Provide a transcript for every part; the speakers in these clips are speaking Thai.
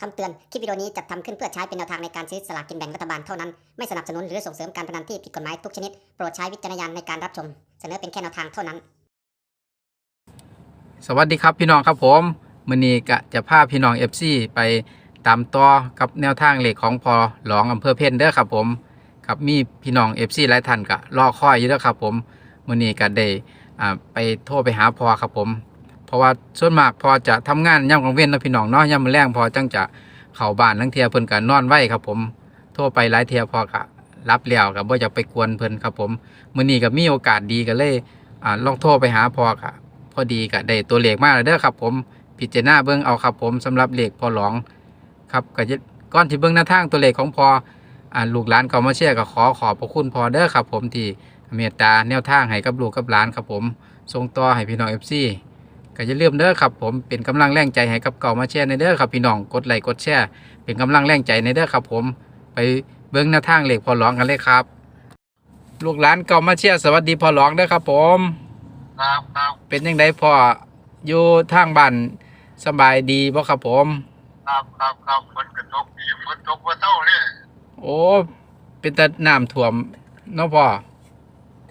คำเตือน คลิปวิดีโอนี้จัดทำขึ้นเพื่อใช้เป็นแนวทางในการซื้อสลากกินแบ่งรัฐบาลเท่านั้น ไม่สนับสนุนหรือส่งเสริมการพนันที่ผิดกฎหมายทุกชนิด โปรดใช้วิจารณญาณในการรับชม เสนอเป็นแค่แนวทางเท่านั้น สวัสดีครับพี่น้องครับผมมื้อนี้ก็จะพาพี่น้อง FC ไปตามต่อกับแนวทางเลขของพอหลองอำเภอเพนเด้อครับผมครับมีพี่น้อง FC หลายท่านก็รอคอยอยู่เด้อครับผมมื้อนี้ก็ได้อ่าไปโทรไปหาพอครับผม เพราะว่าส่วนมากพอจะทำงานย่ำกลางเว้นนะพี่น้องเนาะย่ำมือแรงพอจังจะเข้าบ้านทั้งเทียเพิ่นก็นนอนไว้ครับผมโทรไปหลายเทียพอก็รับแล้วก็บ่อยากไปกวนเพิ่นครับผมมื้อนี้ก็มีโอกาสดีก็เลยอ่าลองโทรไปหาพอก็พอดีก็ได้ตัวเลขมาแล้วเด้อครับผมพิจารณาเบิ่งเอาครับผมสำหรับเลขพอหลองครับก็จะก่อนที่เบิ่งหน้าทางตัวเลขของพออ่าลูกหลานเขามาเชื่อก็ขอขอบพระคุณพอเด้อครับผมที่เมตตาแนวทางให้กับลูกกับหลานครับผมส่งต่อให้พี่น้อง FC ก็อย่าลืมเด้อครับผมเป็นกำลังแรงใจให้กับเก่ามาแชร์ในเด้อครับพี่น้องกดไลค์กดแชร์เป็นกำลังแรงใจในเด้อครับผมไปเบิ่งหน้าทางเลขพอหลองกันเลยครับ ลูกหลานเก่ามาเชียร์สวัสดีพอหลองเด้อครับผมครับครับเป็นยังไงพ่ออยู่ทางบ้านสบายดีบ่ครับผม ครับครับครับฝนกระทบดีฝนตกว่าเท่าเลยโอ้เป็นแต่น้ำท่วมเนาะพ่อ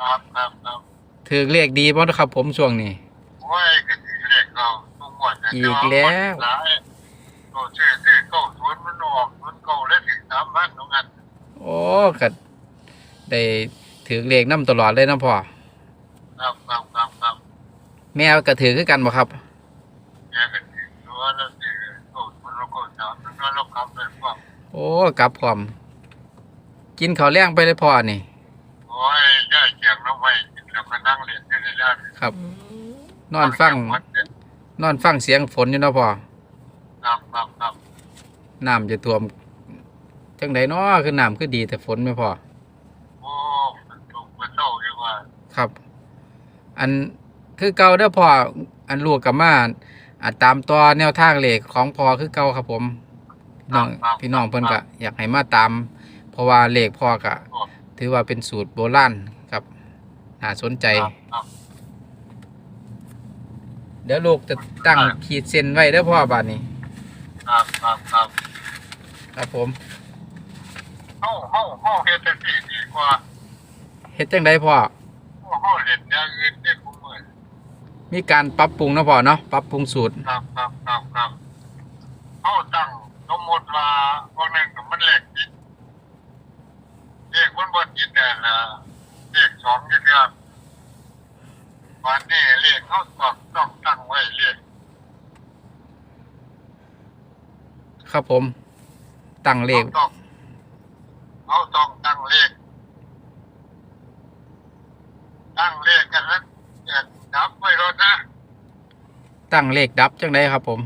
ครับครับครับถือเลขดีบ่ครับผมช่วงนี้โอ้ยก็ถือ เลขเราทุกวันนะอีกแล้วหลายโตชื่อชื่อเก้าสวนมันออกมันเก้าแล้วถึงสามพันตรงนั้นโอ้ก็ได้ถือเลขนํตลอดเลยเนาะพ่อ ครับครับครับครับแม่ก็ถือคือกันบ่ครับ แกก็ถือตัวแล้วถือเก้าสวนแล้วก็สามแล้วก็เราขับเลยว่าโอ้กลับพร้อม กินข้าวแรงไปเลยพ่อนี่ โอ้ยได้เจียงน้ำไว้กินแล้วก็นั่งเรียนที่นี่ได้ครับ นอนฟังน อนฟังเสียงฝนอยู่เนาะพ่อครับครับครับน้ำจะท่วมจังไดเนาะคือน้ำคือดีแต่ฝนไม่พอโอ้ฝนตกว่าเท่าดีกว่าครับ อันคือเก่าเด้อพ่ออันลูกกับมาอ่าตามตัวแนวทางเลขของพ่อคือเก่าครับผมพี่น้องพี่น้องเพิ่นก็อยากให้มาตาม เพราะว่าเลขพ่อก็ถือว่าเป็นสูตรโบราณครับน่าสนใจครับครับ เดี๋ยวลูกจะตั้งขีดเส้นไว้เด้อพ่อบาดนี้ ครับครับครับครับผมเฮาเฮาเฮาเฮ็ดจังซี่ดีกว่าเฮ็ดจังไดพ่อเฮาเฮาเล่นอย่างอื่นที่ผมมื้อมีการปรับปรุงเนาะพ่อเนาะปรับปรุงสูตรครับครับครับครับเฮาตั้งสมมุติว่าวันหนึงมันเลขผิดเลขมันบ่ผิดแต่ละเลขสองนี่เดีย ววันนี้เลขเฮาต้องต้องตั้งไว้เลขครับผม ตั้งเลขเฮาต้องเฮาต้องตั้งเลข ตั้งเลขกันแล้วเอ่อนับไว้รถนะตั้งเลขดับจังไดครับผม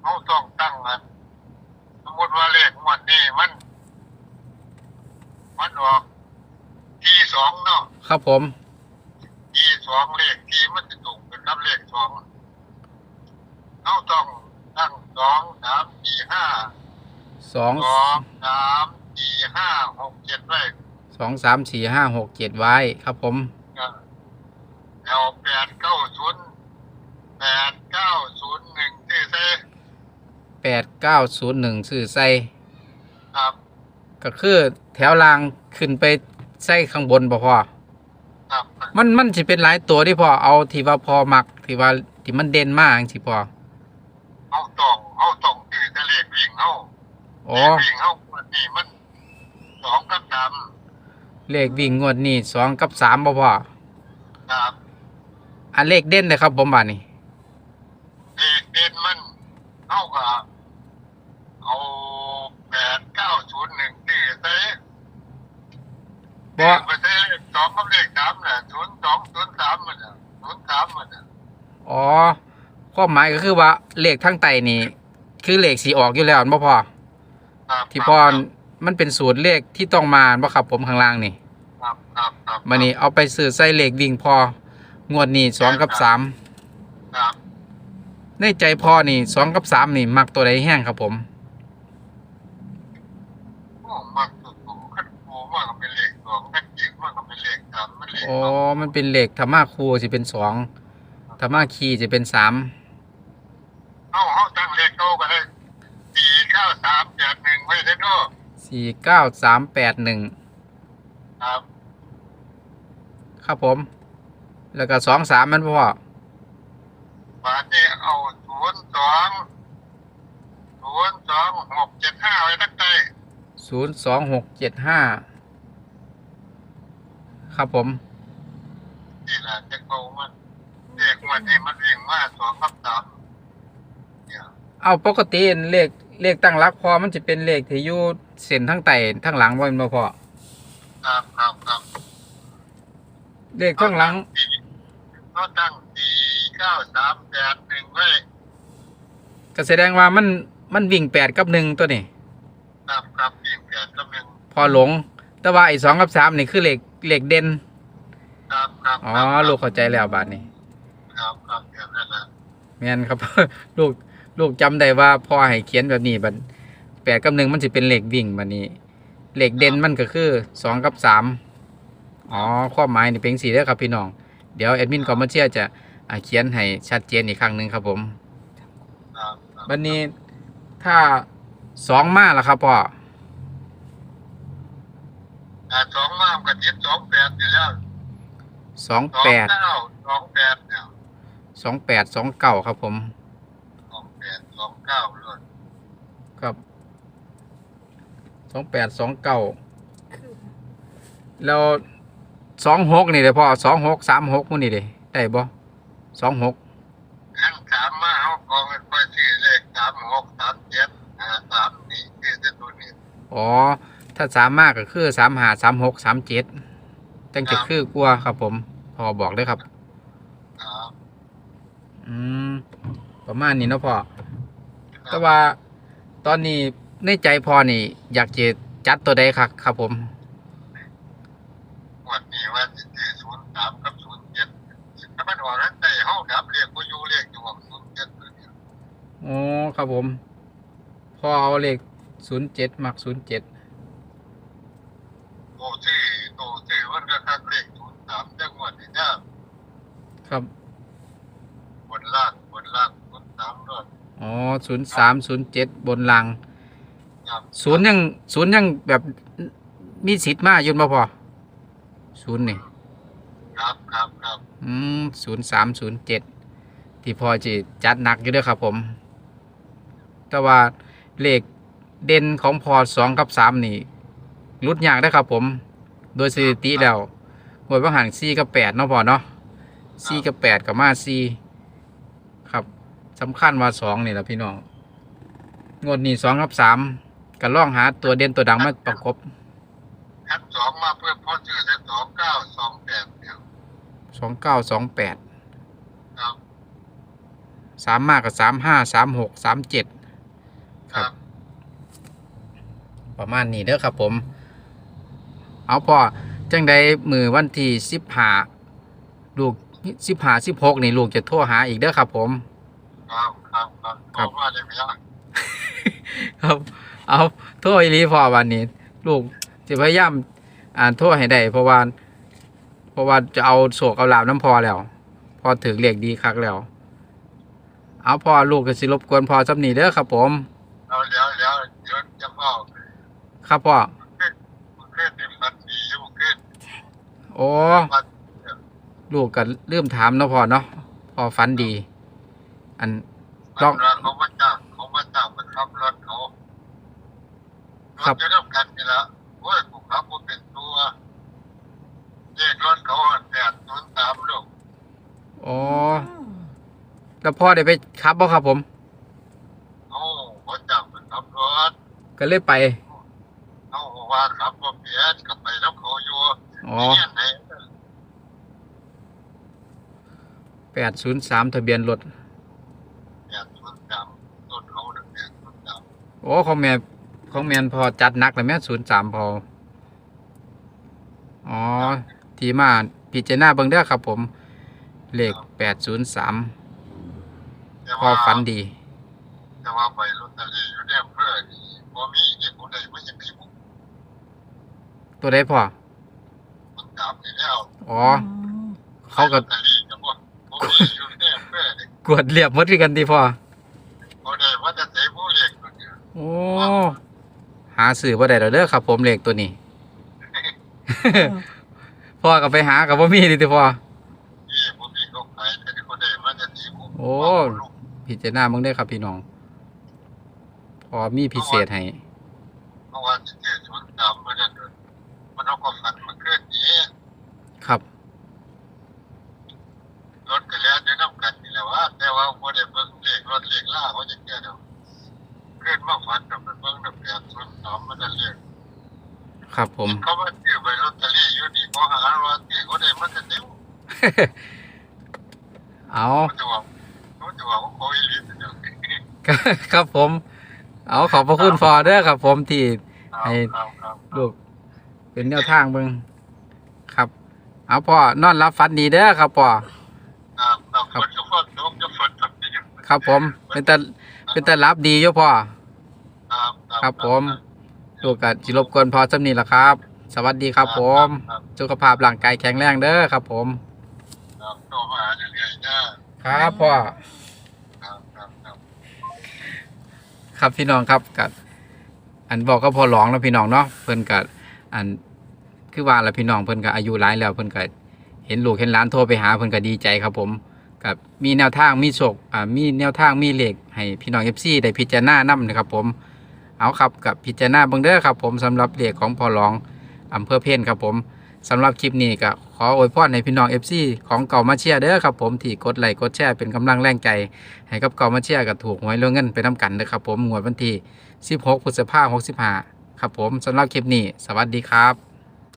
เขาต้องตั้งนะสมมติว่าเลขงวดนี้มัน มันออกที่สองเนาะครับผมที่ส องเลขที่มันจะตรงกันกับเลขสองเขาต้องตั้งสองสามสี่ห้าสองสองสามสี่ห้าหกเจ็ดไว้สองสามสี่ห้าหกเจ็ดไว้ครับผมก็แล้วแปดเก้าศูนย์แปดเก้าศูนย์หนึ่งที่เซแปดเก้าศูนย์หนึ่งสื่อใส่ครับ ก็คือแถวรางขึ้นไปใส่ข้างบนบ่พอครับ มันมันสิเป็นหลายตัวที่พอเอาที่ว่าพอมักที่ว่าที่มันเด่นมากสิพอเขาต้องเขาต้องตื่นแต่เลขวิ่งเขาอ๋อวิ่งเข้าวันนี้มันสองกับสามเลขวิ่งงวดนี้สองกับสามบ่พอครับอันเลขเด่นเลยครับผมบาดนี้เด็กเด่นมันเข้ากับเอาแปดเก้าศูนย์หนึ่งตีเต้บ่ไปเต้ส องกับเลขสามน่ะศูนย์สองศูนย์สามมันน่ะศูนย์สามมันน่ะอ๋อความหมายก็คือว่าเลขทั้งไตนี่ คือเลขสีออกอยู่แล้วอันบ่พอครับที่พอมันเป็นสูตรเลขที่ต้องมาบ่ครับผมข้างล่างนี่ครับครับครับมานี่เอาไปซื้อใส่เลขวิ่งพองวดนี้สองกับสามครับในใจพ่อนี่สองกับสามนี่มักตัวใดแห้งครับผม โอ้มากสุดโอ้ขั้นโอ้มากก็เป็นเลขสองขั้นเจ็ดมากก็เป็นเลขสามมันเลข อ๋อสองมันเป็นเลขธรรมาครูจะเป็นสองธรรมาคีจะเป็นสามเอาเขาตั้งเลขเก้าก็ได้สี่เก้าสามแปดหนึ่งครับครับผม แล้วก็สองสามมันพ่อบาทนี่เอาศูนย์สองศูนย์สองหกเจ็ดห้าไว้ตั้งใจศูนย์สองหกเจ็ดห้าครับผม นี่แหละจะโกงมันเด็กวันนี้มันวิ่งมาสองกับสามเนี่ยเอาปกติเลขเลขตั้งรักพอมันจะเป็นเลขที่อยู่เส้นทั้งไต่ทั้งหลังว่ามันบ่พอครับครับครับเลขทั้งหลังเขาตั้งสี่เก้าสามแปดหนึ่งไว้ก็แสดงว่ามันมันวิ่งแปดกับหนึ่งตัวนี้ครับครับวิ่งแปดกับหนึ่งพอหลง แต่ว่าไอ้สองกับสามนี่คือเลขเลขเด่น ครับครับอ๋อครับลูกเข้าใจแล้วบาทนี้ครับครับเดี๋ยวนั่นแหละแม่นครับ ลูกลูกจำได้ว่าพ่อให้เขียนแบบนี้บัดแปดกับหนึ่งมันจะเป็นเลขวิ่งบัดนี้เลขเด่นมันก็คือสองกับสามอ๋อความหมายนี่เป็นสี่เด้อครับพี่น้อง เดี๋ยวแอดมินคอมเมอร์เชียจะอ่าเขียนให้ชัดเจนอีกครั้งหนึ่งครับผมครับครับวันนี้ถ้าสองมาแล้วครับพ่ออ่าสองมากกับยิบสองแปดอยู่แล้ว สองสองแปดเก้าสองแปดเนี่ยสองแปดสองเก้าครับผมสองแปดสองเก้าเลยครับสองแปดสองเก้าแล้วสองหกนี่เลยพ่อสองหกสามหกมันนี่เลยได้บ่สองหกขั้นสามมาเขากองเป็นไปชื่อเลขสามหกสามเจ็ดอ่าสามนี่คือเส้นตัวนี้อ๋อถ้าสามมากก็คือสามหาสามหกสามเจ็ด จังจะคือกลัวครับ ผม พอบอกเลยครับ ครับอืมประมาณนี้เนาะพ่อแต่ว่าตอนนี้ในใจพอนี่ อยากจะจัดตัวใดครับครับ ผมวันนี้ว่าสิเจศูนย์สามกับศูนย์เจ็ดถ้ามันออกนั้นได้ห้องดับเรียกกูอยู่เรียกอยู่ว่าศูนย์เจ็ดตัวนี้อ๋อครับผม พอเอาเลขศูนย์เจ็ดมักศูนย์เจ็ด โตชื่อโตชื่อมันก็คักเลขศูนย์สามจังหวัดนี่จ้า ครับบนล่างบนล่างศูนย์สามรถอ๋อศูนย์สามศูนย์เจ็ดบนลังครับศูนย์ยังศูนย์ยังแบบมีสิทธิ์มากยุ่นบ่พอศูนย์นี่ครับครับครับอืมศูนย์สามศูนย์เจ็ดที่พอจะจัดหนักอยู่เด้วยครับผม แต่ว่าเลขเด่นของพอสองกับสามนี่รุดยากได้อครับผม โดยสถิติแล้วหวยว่าหันสี่กับแปดเนาะพอเนาะ สี่กับแปดกับมาสี่ครับสำคัญว่าสองนี่แหละพี่น้องงวดนี้สองกับสามก็ล่องหาตัวเด่นตัวดังมาประกบขั้นสองมาเพื่อพ่อชื่อได้สองเก้าสองแปดเนี่ยสองเก้าสองแปดครับสามมากกับสามห้าสามหกสามเจ็ดครับ ประมาณนี้เด้อครับผม เอาพ่อจังใดมือวันที่สิบห้าลูก สิบห้าสิบหกนี่ลูกจะโทรหาอีกเด้อครับ ผม ครับครับครับครับผมว่าได้ไหมล่ะครับ เอาโทรอีหลีพ่อวันนี้ ลูกจะพยายามอ่านโทรให้ได้เพราะว่าเพราะว่าจะเอาโศกเอาลาบน้ำพอแล้ว พอถึงเรียกดีคักแล้ว เอาพ่อลูกก็สิรบกวนพอสำนีเด้อครับ ผมเอาเดี๋ยวเดี๋ยวเดี๋ยวจะเฝ้าครับพ่อขึ้นขึ้นเดี๋ยวฟันดีอยู่ขึ้นโอ้ฟัน ลูกก็เริ่มถามเนาะพ่อเนาะพอฝันดี อันลองฟันเขามาจ้างเขามาจ้างมาขับรถเขาครับถจะเริ่มกันนี่ละโอ้ยผมขับผมเป็นตัวเลขรถเขาแปดศูนย์สามลูกอ๋อแล้วพ่อได้ไปขับบ่ครับผมโอ้เขาจ้างมาขับรถก็เลยไปเขาบอกว่าขับรถเปลี่ยนกลับไปแล้วเขาอยู่อ๋อเนี่ยไหน แปดศูนย์สามทะเบียนรถแปดศูนย์สามรถเขาเนี่ยแปดศูนย์สามโอ้ของแม่ของแมนพอจัดหนักเลยแม่ศูนย์สามพออ๋อทีมาพิจารณาเบิ่งเด้อครับผม เลขแปดศูนย์สามแต่พอว่าฝันดี แต่ว่าไปลอตเตอรี่อยู่เนี่ยเพื่อนี่พอมีเด็กคนใดไม่ยังมีบุกตัวได้พอมันตามนี่แล้วอ๋อ เขาก็ ลอตตอรี่ กับว่าพอมีอยู่เนี่ยเพื่อนี่กวดเรียบหมดคือกันที่พอพอได้ว่าจะเสียผู้เลี้ยงคนเนี่ยโอ้หาซื้อบ่ได้แล้วเด้อครับผมเลขตัวนี้ พ่อก็ไปหากับบ่มีดิติพ่อที่ผมมีเขาขายแต่ที่คนได้มันจะดีผมโอ้พิจารณาเบิ่งได้อครับพี่น้องพอมีพิเศษให้เมื่อวานที่เจอสวนสามมันจะมันเอาก็ฝันมาขึ้นนี้ครับ รถกันแล้วจะน้ำกันนี่แหละว่าแต่ว่าพอได้เบิ่งเล ขรถเลขล่าเขาจะแก้เดียวขึ้นมาฝันกับมันเบิ่งแบบแบบสวนสามมันจะเรียกครับผม เขาว่าซื้อไปลอตเตอรี่อยู่ดีเขาหาว่าที่เขาได้มันจะเดียวเอาเขาจะว่าเขาจะว่าเขาอีหลีเดียวครับผม เอาขอบพระคุณพอเด้อครับผมที่ให้ครับครับลูกเป็นแนวทางเบิ่งครับ เอาพ่อนอนรับฝันดีเด้อครับพ่อ ครับครับคนจะฝนตกจะฝนตกอยู่ ครับ ผมเป็นตาเป็นตารับดีอยู่พ่อ ครับครับผมลูกกับจิรบกวนพอสำนีละครับ สวัสดีครับ ผมครับสุขภาพร่างกายแข็งแรงเด้อครับ ผม ครับโตมาเรื่อยๆนะครับพ่อครับครับครับครับพี่น้องครับกับอันบอกก็พอร้องแล้วพี่น้องเนาะเพิ่นกับอันคือว่าละพี่น้องเพิ่นก็อายุหลายแล้วเพิ่นก็เห็นลูกเห็นหลานโทรไปหาเพิ่นก็ดีใจครับผม กับมีแนวทางมีโชคอ่ามีแนวทางมีเหลขให้พี่น้อง FC ได้พิจารณานํนะครับผมเอาครับกับพิจารณาเบิ่งเด้อครับผมสำหรับเหลขของพอร้องอำเภอเพนครับผมสำหรับคลิปนี้ก็ขออวยพรให้พี่น้อง FC ของเก่ามาเชียร์เด้อครับผมที่กดไลค์กดแชร์เป็นกำลังแรงใจ ให้กับเก่ามาเชียร์กับถูกหวยเรื่องเงินไปนํกันเด้อครับผมงวดวันที่16พฤษภาคม65ครับผมสำหรับคลิปนี้ สวัสดีครับ